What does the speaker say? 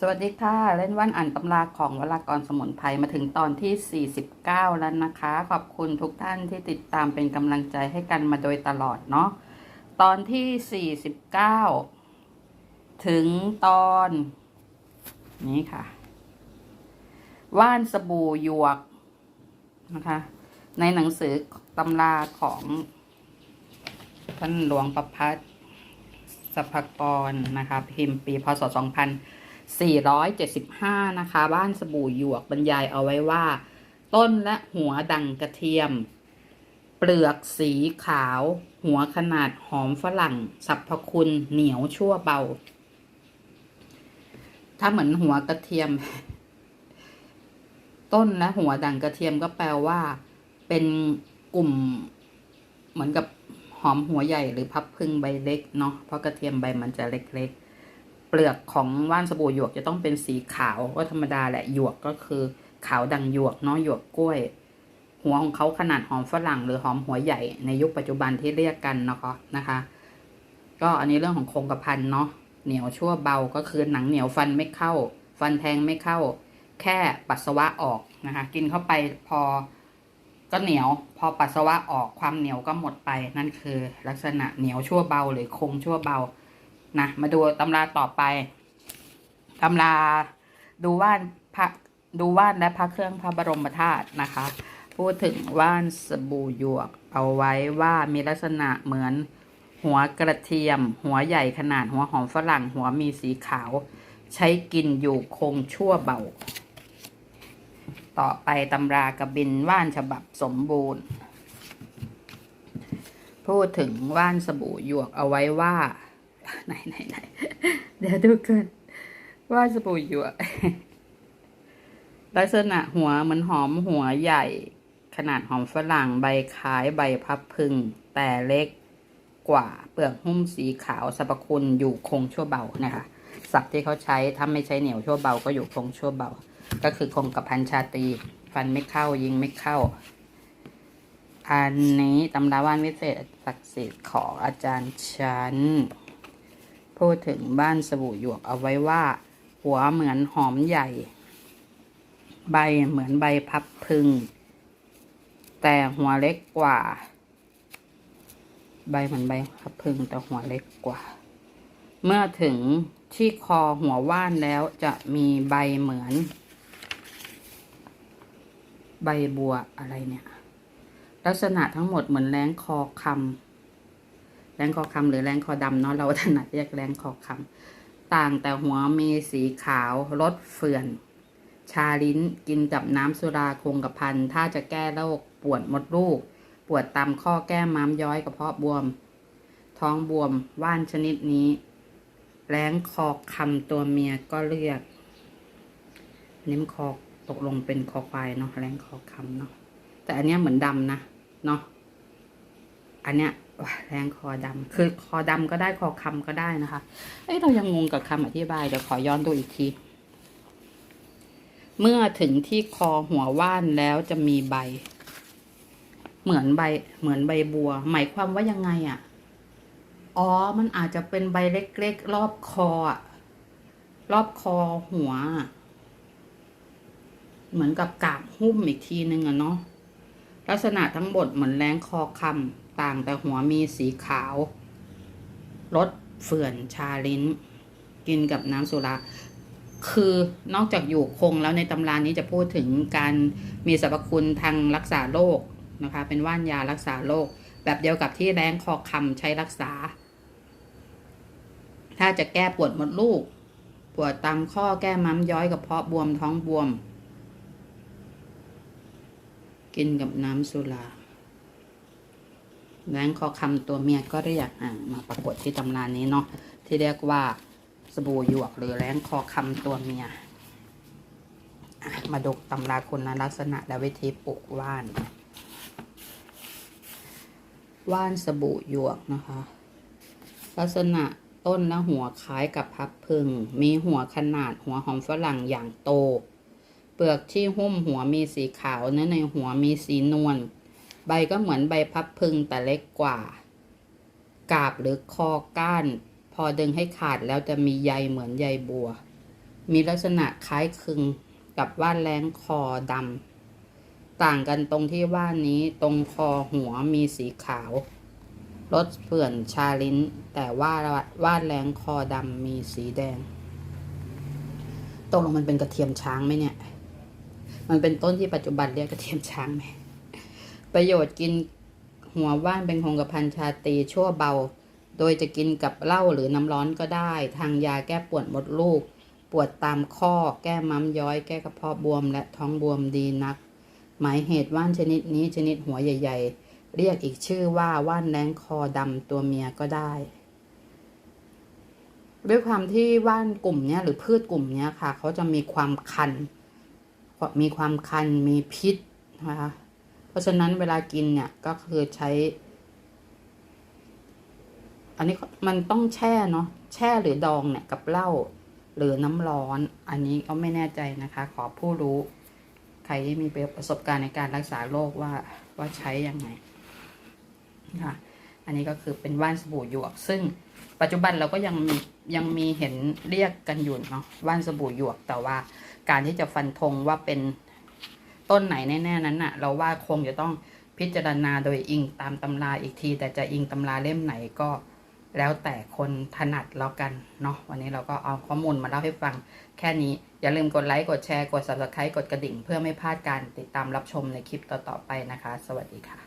สวัสดีค่ะ เล่นว่านอ่านตำราของวรากรสมุนไพรมาถึงตอนที่ 49 แล้วนะคะ ขอบคุณทุกท่านที่ติดตามเป็นกำลังใจให้กันมาโดยตลอดเนาะตอนที่ 49 ถึงตอน นี้ค่ะ ว่านสบู่หยวกนะคะ ในหนังสือตำราของท่านหลวงประพัฒสภกรนะคะ พิมพ์ปีพศ 475 นะคะ บ้านสบู่หยวกบรรยายเอาไว้ว่า ต้นและหัวดังกระเทียม เปลือกสีขาว หัวขนาดหอมฝรั่งสรรพคุณเหนียวชั่วเบา ถ้าเหมือนหัวกระเทียม ต้นและหัวดังกระเทียมก็แปลว่า เป็นกลุ่ม เหมือนกับหอมหัวใหญ่หรือพับพึ่งใบเล็กเนาะเพราะกระเทียมใบมันจะเล็กๆ เปลือกของว่านสบู่หยวกจะต้องเป็นสีขาวก็ธรรมดาแหละหยวกก็คือ ขาวดังหยวกเนาะหยวกกล้วย หัวของเขาขนาดหอมฝรั่ง หรือหอมหัวใหญ่ในยุคปัจจุบันที่เรียกกันนะคะนะคะ ก็อันนี้เรื่องของคงกระพันเนาะเหนียวชั่วเบาก็คือหนังเหนียวฟันไม่เข้า ฟันแทงไม่เข้า แค่ปัสสาวะออกนะคะ กินเข้าไปพอก็เหนียวพอปัสสาวะออกความเหนียวก็หมดไปนั่นคือ ลักษณะเหนียวชั่วเบาหรือคงชั่วเบา นะมาดูตำราต่อไปตำราดูว่านพระดูว่านและพระเครื่องพระบรมธาตุนะคะ พูดถึงว่านสบู่หยวก เอาไว้ว่ามีลักษณะเหมือนหัวกระเทียม หัวใหญ่ขนาดหัวหอมฝรั่ง หัวมีสีขาว ใช้กินอยู่คงชั่วเบา ต่อไปตำรากระบินว่านฉบับสมบูรณ์ พูดถึงว่านสบู่หยวกเอาไว้ว่า ไหนไหนไหนเดี๋ยวดูกันว่าสบู่หยวกลักษณะหัวเหมือนหอมหัวใหญ่ ขนาดหอมฝรั่งใบคล้ายใบพับพึง แต่เล็กกว่าเปลือกหุ้มสีขาวสรรพคุณอยู่คงชั่วเบานะคะศัพท์ที่เขาใช้ถ้าไม่ใช้เหนียวชั่วเบาก็อยู่คงชั่วเบา ก็คือคงกับพันชาตรีฟันไม่เข้ายิงไม่เข้า อันนี้ตำราว่านวิเศษศักดิ์สิทธิ์ของอาจารย์ชัน พูดถึงบ้านสบู่หยวกเอาไว้ว่า หัวเหมือนหอมใหญ่ ใบเหมือนใบพับพึง แต่หัวเล็กกว่า ใบเหมือนใบพับพึงแต่หัวเล็กกว่า เมื่อถึงที่คอหัวว่านแล้วจะมีใบเหมือน ใบบัวอะไรเนี่ย ลักษณะทั้งหมดเหมือนแรงคอคำ แรงคอคำหรือแรงคอดำเนาะเราถนัดเรียกแรงคอคำต่างแต่หัวมีสีขาวรสเฟื่อน ชาลิ้นกินกับน้ำสุราคงกระพัน ถ้าจะแก้โรคปวดมดลูก ปวดตามข้อแก้ม้ามย้อยกระเพาะบวม ท้องบวมว่านชนิดนี้ แรงคอคำตัวเมียก็เรียกนิ้มคอตกลงเป็นคอควายเนาะแรงคอคำเนาะแต่อันเนี้ยเหมือนดำนะเนาะอันเนี้ย แรงคอดำคือคอดำก็ได้คอคำก็ได้นะคะ เอ้ยเรายังงงกับคำอธิบาย เดี๋ยวขอย้อนดูอีกที เมื่อถึงที่คอหัวว่านแล้วจะมีใบ เหมือนใบ เหมือนใบบัว หมายความว่ายังไงอะ่ะ อ๋อ มันอาจจะเป็นใบเล็กๆ รอบคออะรอบคอหัว เหมือนกับกาบหุ้มอีกทีนึงอะเนาะ ลักษณะทั้งหมดเหมือนแรงคอคำ ต่างแต่หัวมีสีขาวรสเฟื่อนชาลิ้น กินกับน้ำสุราคือนอกจากอยู่คงแล้วในตำรานี้จะพูดถึงการมีสรรพคุณทางรักษาโรคนะคะ เป็นว่านยารักษาโรคแบบเดียวกับที่แรงคอคำใช้รักษา ถ้าจะแก้ปวดมดลูก ปวดตามข้อแก้ม้ามย้อยกระเพาะบวมท้องบวม กินกับน้ำสุรา แรงคอคำตัวเมียก็เรียกมาปรากฏที่ตำรานี้เนาะที่เรียกว่าสบู่หยวกหรือแรงคอคำตัวเมียมาดูตำราคุณลักษณะและวิธีปลูกว่าน ว่านสบู่หยวกนะคะ ลักษณะต้นและหัวคล้ายกับพับพึง มีหัวขนาดหัวหอมฝรั่งอย่างโต เปลือกที่หุ้มหัวมีสีขาวเนื้อในหัวมีสีนวล ใบก็เหมือนใบพับพึงแต่เล็กกว่า กาบหรือคอก้าน พอดึงให้ขาดแล้วจะมีใยเหมือนใยบัว มีลักษณะคล้ายคลึงกับว่านแรงคอดำต่างกันตรงที่ว่านนี้ตรงคอหัวมีสีขาวรถเปื่อนชาลิ้น แต่ว่าว่านแรงคอดำมีสีแดงตกลงมันเป็นกระเทียมช้างไหมเนี่ย มันเป็นต้นที่ปัจจุบันเรียกกระเทียมช้างไหม ประโยชน์กินหัวว่านเป็นคงกระพันชาตีชั่วเบา โดยจะกินกับเหล้าหรือน้ำร้อนก็ได้ ทางยาแก้ปวดมดลูก ปวดตามข้อ แก้ม้ำย้อย แก้กระเพาะบวม และท้องบวมดีนัก หมายเหตุว่านชนิดนี้ชนิดหัวใหญ่ ๆ เรียกอีกชื่อว่าว่านแรงคอดำตัวเมียก็ได้ด้วยความที่ว่านกลุ่มเนี้ยหรือพืชกลุ่มเนี้ยค่ะเขาจะมีความคัน มีความคันมีพิษนะคะ ราะฉะนั้นเวลากินเนี่ยก็คือใช้ อันนี้มันต้องแช่เนาะแช่หรือดองเนี่ยกับเหล้าหรือน้ำร้อน อันนี้ก็ไม่แน่ใจนะคะ ขอผู้รู้ ใครที่มีประสบการณ์ในการรักษาโรคว่าว่าใช้ยังไงค่ะอันนี้ก็คือเป็นว่านสบู่หยวก ซึ่งปัจจุบันเราก็ยังมียังมีเห็นเรียกกันอยู่เนาะว่านสบู่หยวกแต่ว่าการที่จะฟันธงว่าเป็น ต้นไหนแน่ๆนั้นน่ะ เราว่าคงจะต้องพิจารณาโดยอิงตามตำราอีกที แต่จะอิงตำราเล่มไหนก็แล้วแต่คนถนัดแล้วกันเนาะวันนี้เราก็เอาข้อมูลมาเล่าให้ฟัง แค่นี้อย่าลืมกดไลค์กดแชร์กด subscribe กดกระดิ่ง เพื่อไม่พลาดการติดตามรับชมในคลิปต่อๆไปนะคะ สวัสดีค่ะ